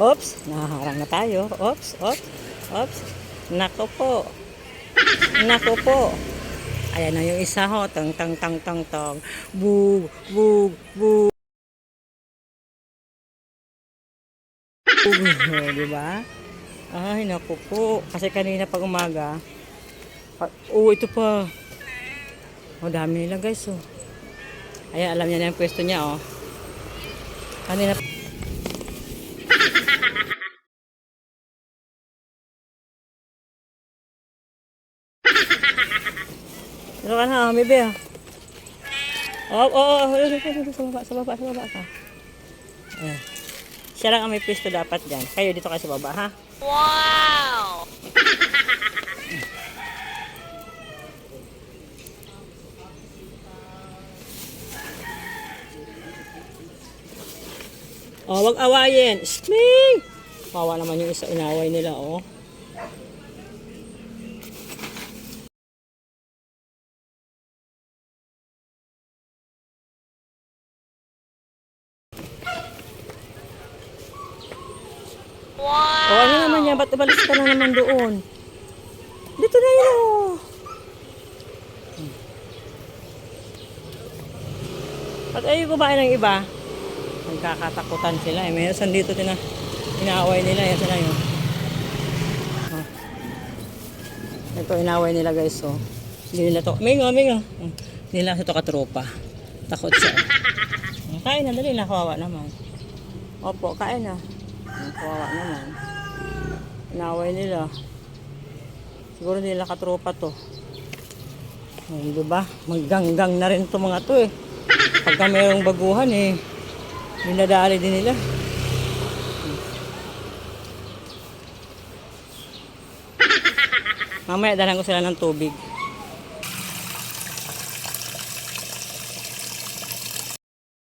Oops, naharang na tayo. Oops, oops, oops. Nako po. Nako po. Ayan na yung isa ho. Tang, tang, tang, tang, tang. Bug, bug, bug. Bug, di ba? Ay, naku po. Kasi kanina pag umaga, oh, ito pa. Oh, dami nila guys, oh. Ayan, alam niya na yung pwesto niya, oh. Kanina Dito ka na, bebe. ah. Oh, oh, oh, oh, sa baba, sa baba, sa baba ka. Ayan. Siya lang ang may pwesto dapat dyan. Kayo dito kayo sa baba, ha? Wow! Oh, wag awayin. Sming! Kawa naman yung isa inaway nila, oh. Wow! Oh, ano naman yan? Ba't umalis ka na naman doon? Dito na yun, oh. At ay, kumain ng iba. Nagkakatakutan sila. Eh. May saan dito din na inaaway nila. Yan sila yun. Oh. Ito, inaaway nila guys. Oh. Hindi nila to. Mingo, mingo. Hindi nila ito katropa. Takot siya. Kain na, dali na. Kawawa naman. Opo, kain na. Ang kawawa naman. Inaway nila. Siguro nila katropa to. Ay, di ba? Magganggang na rin to mga to eh. Pagka mayroong baguhan eh, dinadali din nila. Mamaya dalan ko sila ng tubig.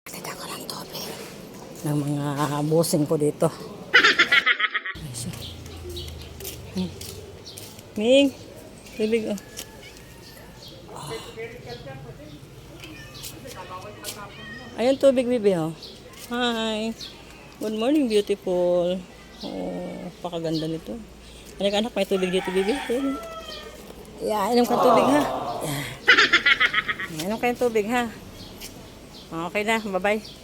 Kita ko ng tubig. Ng mga busing ko dito. Hmm. Ming, tubig oh. Ayan tubig, bibi, oh. Hi. Good morning, beautiful. Oh, pakaganda nito. Ano ka anak, may tubig dito, bibi. Ayan. Yeah, inom ka tubig, ha? Yeah. Inom ka yung tubig, ha? Okay na, bye-bye.